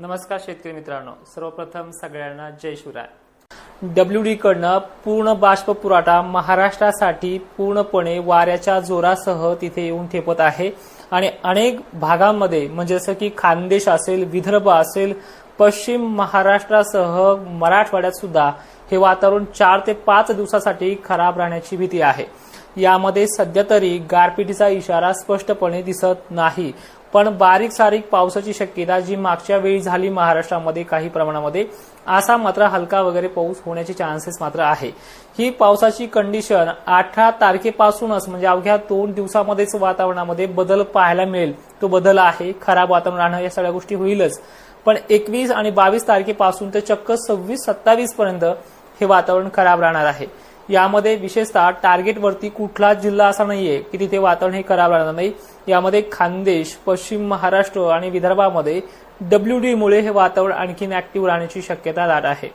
नमस्कार शेतकरी मित्रांनो सर्वप्रथम सगळ्यांना जय शिवराय. डब्ल्यू डी कडनं पूर्ण बाष्प पुरवठा महाराष्ट्रासाठी पूर्णपणे वाऱ्याच्या जोरासह तिथे येऊन ठेपत आहे आणि अनेक भागांमध्ये म्हणजे जसं की खानदेश असेल विदर्भ असेल पश्चिम महाराष्ट्रासह मराठवाड्यात सुद्धा हे वातावरण चार ते पाच दिवसासाठी खराब राहण्याची भीती आहे. यामध्ये सध्या तरी गारपिटीचा इशारा स्पष्टपणे दिसत नाही. पण बारीक सारीक पावसाची शक्यता जी मागच्या वेळी झाली महाराष्ट्रामध्ये काही प्रमाणामध्ये असा मात्र हलका वगैरे पाऊस होण्याचे चान्सेस मात्र आहे. ही पावसाची कंडिशन अठरा तारखेपासूनच म्हणजे अवघ्या दोन दिवसामध्येच वातावरणामध्ये बदल पाहायला मिळेल. तो बदल आहे खराब वातावरण राहणं या सगळ्या गोष्टी होईलच. पण एकवीस आणि बावीस तारखेपासून ते चक्क सव्वीस सत्तावीस पर्यंत हे वातावरण खराब राहणार आहे. यामध्ये विशेषतः टार्गेटवरती कुठलाच जिल्हा असा नाहीये की तिथे वातावरण हे खराब राहणार नाही. यामध्ये खानदेश पश्चिम महाराष्ट्र आणि विदर्भामध्ये डब्ल्यू डी मुळे हे वातावरण आणखीन ऍक्टिव्ह राहण्याची शक्यता दाट आहे.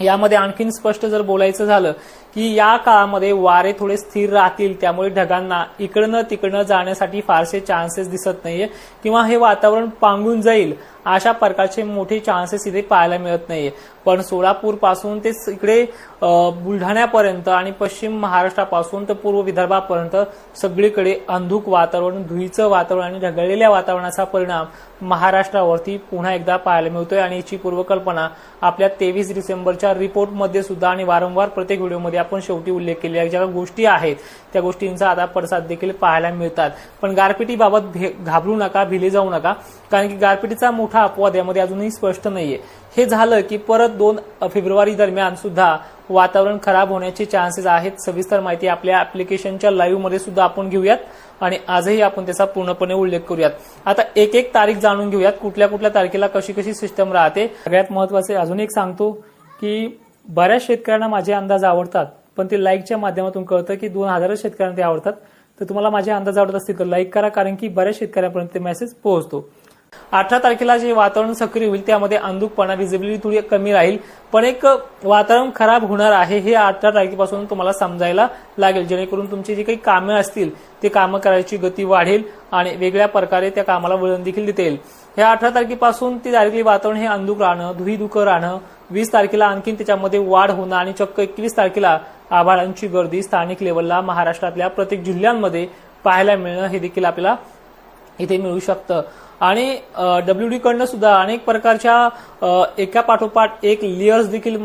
यामध्ये आणखीन स्पष्ट जर बोलायचं झालं की या काळामध्ये वारे थोडे स्थिर राहतील त्यामुळे ढगांना इकडनं तिकडनं जाण्यासाठी फारसे चान्सेस दिसत नाहीये किंवा हे वातावरण पांगून जाईल अशा प्रकारचे मोठे चान्सेस इथे पाहायला मिळत नाहीये. पण सोलापूरपासून ते इकडे बुलढाण्यापर्यंत आणि पश्चिम महाराष्ट्रापासून तर पूर्व विदर्भापर्यंत सगळीकडे अंधुक वातावरण धुळीचं वातावरण आणि ढगळलेल्या वातावरणाचा परिणाम महाराष्ट्रावरती पुन्हा एकदा पाहायला मिळतोय. आणि याची पूर्वकल्पना आपल्या तेवीस डिसेंबरच्या रिपोर्टमध्ये सुद्धा आणि वारंवार प्रत्येक व्हिडिओमध्ये आपण शेवटी उल्लेख केलेल्या ज्या गोष्टी आहेत त्या गोष्टींचा आता पडसाद देखील पाहायला मिळतात. पण गारपिटीबाबत भे- घाबरू नका भिले जाऊ नका कारण की गारपिटीचा मोठा अपवाद यामध्ये अजूनही स्पष्ट नाहीये. हे झालं की परत दोन फेब्रुवारी दरम्यान सुद्धा वातावरण खराब होण्याचे चान्सेस आहेत. सविस्तर माहिती आपल्या ऍप्लिकेशनच्या लाईव्हमध्ये सुद्धा आपण घेऊयात आणि आजही आपण त्याचा पूर्णपणे उल्लेख करूयात. आता एक एक तारीख जाणून घेऊयात कुठल्या कुठल्या तारखेला कशी कशी सिस्टम राहते. सगळ्यात महत्त्वाचे अजून एक सांगतो की बऱ्याच शेतकऱ्यांना माझे अंदाज आवडतात पण ते लाईकच्या माध्यमातून कळतं की दोन हजारच शेतकऱ्यांना ते आवडतात. तर तुम्हाला माझे अंदाज आवडत असतील तर लाईक करा कारण की बऱ्याच शेतकऱ्यांपर्यंत ते मेसेज पोहोचतो. अठरा तारखेला जे वातावरण सक्रिय होईल त्यामध्ये अंधुकपणा विजिबिलिटी थोडी कमी राहील पण एक वातावरण खराब होणार आहे हे अठरा तारखेपासून तुम्हाला समजायला लागेल. जेणेकरून तुमची जी काही कामे असतील ते कामं करायची गती वाढेल आणि वेगळ्या प्रकारे त्या कामाला वळण देखील देता येईल. ह्या अठरा तारखेपासून ती डायरेक्टली वातावरण हे अंधुक राहणं धुईधुकं राहणं वीस तारखेला आणखी त्याच्यामध्ये वाढ होणं आणि चक्क एकवीस तारखेला आभाळांची गर्दी स्थानिक लेवलला महाराष्ट्रातल्या प्रत्येक जिल्ह्यांमध्ये पाहायला मिळणं हे देखील आपल्याला इथे मिळू शकतं. आणि डब्ल्यू डी कडनं सुद्धा अनेक प्रकारच्या एका पाठोपाठ एक लेयर्स देखील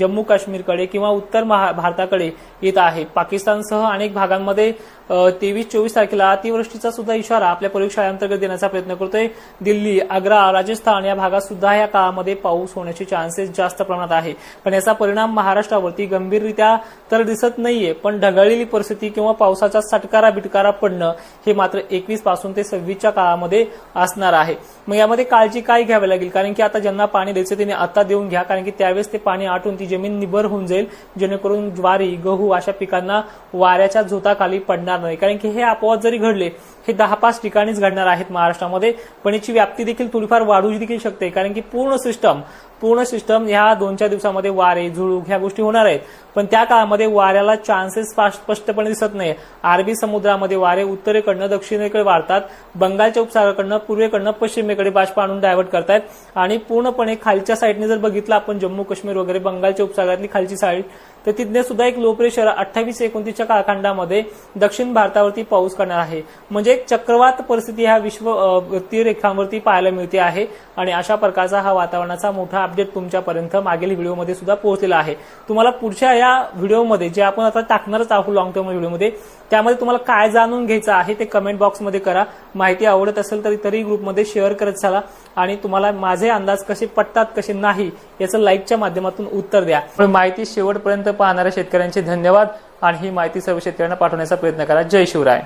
जम्मू काश्मीरकडे किंवा उत्तर महा- भारताकडे येत आहे. पाकिस्तानसह अनेक भागांमध्ये तेवीस चोवीस तारखेला अतिवृष्टीचा सुद्धा इशारा आपल्या प्रयोगशाळेअंतर्गत देण्याचा प्रयत्न करतोय. दिल्ली आग्रा राजस्थान या भागात सुद्धा या काळामध्ये पाऊस होण्याचे चान्सेस जास्त प्रमाणात आहे. पण याचा परिणाम महाराष्ट्रावरती गंभीररित्या तर दिसत नाहीये. पण ढगाळलेली परिस्थिती किंवा पावसाचा सटकारा बिटकारा पडणं हे मात्र एकवीसपासून ते सव्वीसच्या काळामध्ये असणार आहे. मग यामध्ये काळजी काय घ्यावी लागेल? कारण की आता ज्यांना पाणी द्यायचं त्यांनी आता देऊन घ्या. कारण की त्यावेळेस ते पाणी आटून ती जमीन निबर होऊन जाईल. जेणेकरून ज्वारी गहू अशा पिकांना वाऱ्याच्या झोताखाली पडणार नाही कारण की हे अपवाद जरी घडले हे दहा पाच ठिकाणीच घडणार आहेत महाराष्ट्रामध्ये. पण याची व्याप्ती देखील थोडीफार वाढू देखील शकते. कारण की पूर्ण सिस्टम पूर्ण सिस्टम ह्या दोन चार दिवसामध्ये वारे झुळूक ह्या गोष्टी होणार आहेत. पण त्या काळामध्ये वाऱ्याला चान्सेस स्पष्टपणे दिसत नाही अरबी समुद्रामध्ये वारे उत्तरेकडनं दक्षिणेकडे वाढतात. बंगालच्या उपसागराकडनं पूर्वेकडनं पश्चिमेकडे बाष्प आणून डायव्हर्ट करतायत. आणि पूर्णपणे खालच्या साईडने जर बघितलं आपण जम्मू काश्मीर वगैरे बंगालच्या उपसागरातली खालची साईड तर तिथने सुद्धा एक लो प्रेशर अठ्ठावीस एकोणतीसच्या काळखंडामध्ये दक्षिण भारतावरती पाऊस करणार आहे. म्हणजे एक चक्रवात परिस्थिती ह्या विश्व रेखांवरती पाहायला मिळते आहे. आणि अशा प्रकारचा हा वातावरणाचा मोठा अपडेट तुमच्यापर्यंत मागील व्हिडिओमध्ये सुद्धा पोहोचलेला आहे. तुम्हाला पुढच्या या व्हिडिओमध्ये जे आपण आता टाकणारच आहोत लॉंग टर्म व्हिडिओमध्ये त्यामध्ये तुम्हाला काय जाणून घ्यायचं आहे ते कमेंट बॉक्समध्ये करा. माहिती आवडत असेल तर तरी ग्रुपमध्ये शेअर करत चाला आणि तुम्हाला माझे अंदाज कसे पटतात कसे नाही याचं लाईकच्या माध्यमातून उत्तर द्या. पण माहिती शेवटपर्यंत पाहणाऱ्या शेतकऱ्यांचे धन्यवाद आणि ही माहिती सर्व शेतकऱ्यांना पाठवण्याचा प्रयत्न करा. जय शिवराय.